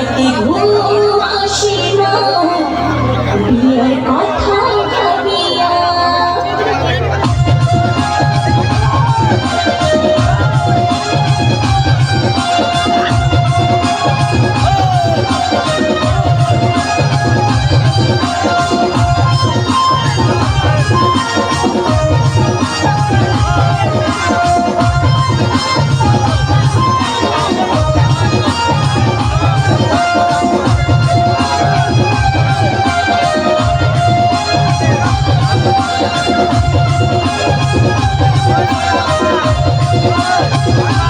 Atlantic. Bye.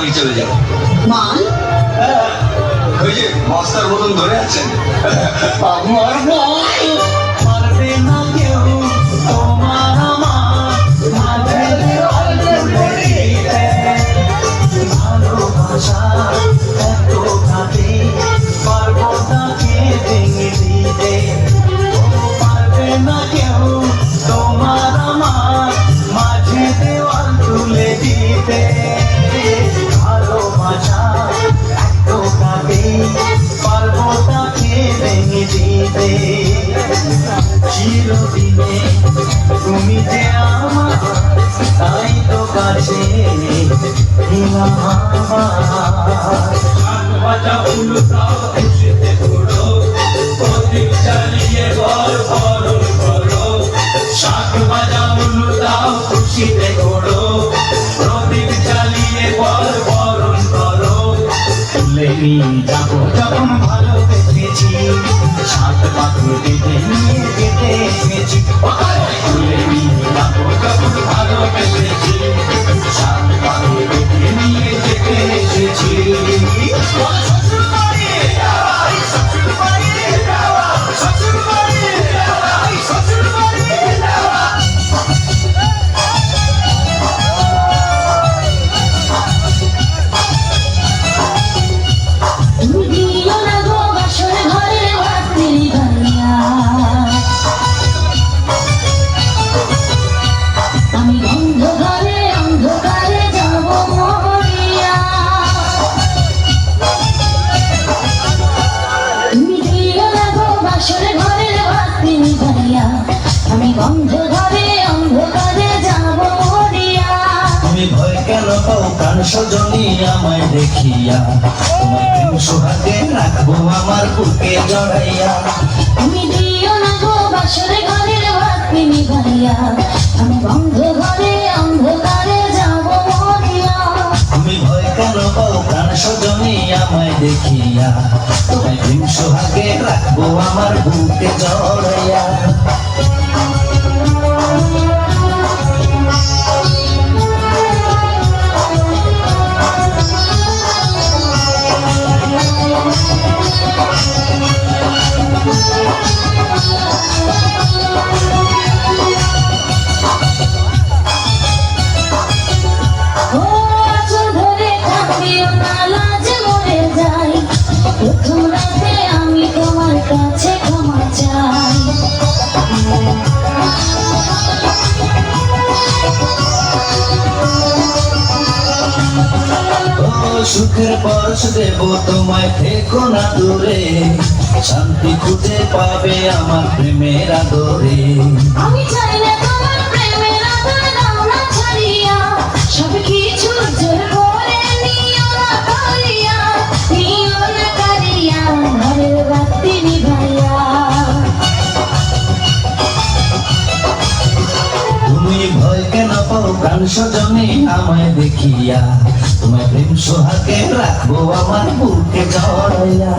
তাড়াতাড়ি চলে যাব। মাল? হ্যাঁ। ওই যে বস্তার মতন ধরে আছেন। আমার খুশিতে ঘোড়ো প্রদীপ চালিয়ে বল বরণ করো তুলে নিয়ে যাব যখন ভালো দেখেছি সাত পাথর কেটে নিয়ে কেটে এসেছি সজনী আমায় দেখিয়া। তোমায় প্রেম সোহাগে রাখব আমার বুকে জড়াইয়া তুমি দিও না গো বাসরে ঘরের বাতি নিভাইয়া আমি বন্ধ ঘরে অন্ধকারে যাব মরিয়া। তুমি ভয় কেন পাও প্রাণ সজনী আমায় দেখিয়া। তোমায় প্রেম সোহাগে রাখব আমার বুকে জড়াইয়া কাছে ক্ষমা চাই। ও সুখের পরশ দেব তোমায় থেকো না দূরে। শান্তি খুঁজে পাবে আমার প্রেমের আদরে। আমি চাই না সজনে আমায় দেখিয়া তোমায় প্রেম সোহাগে রাখব আমার বুকে জড়াইয়া।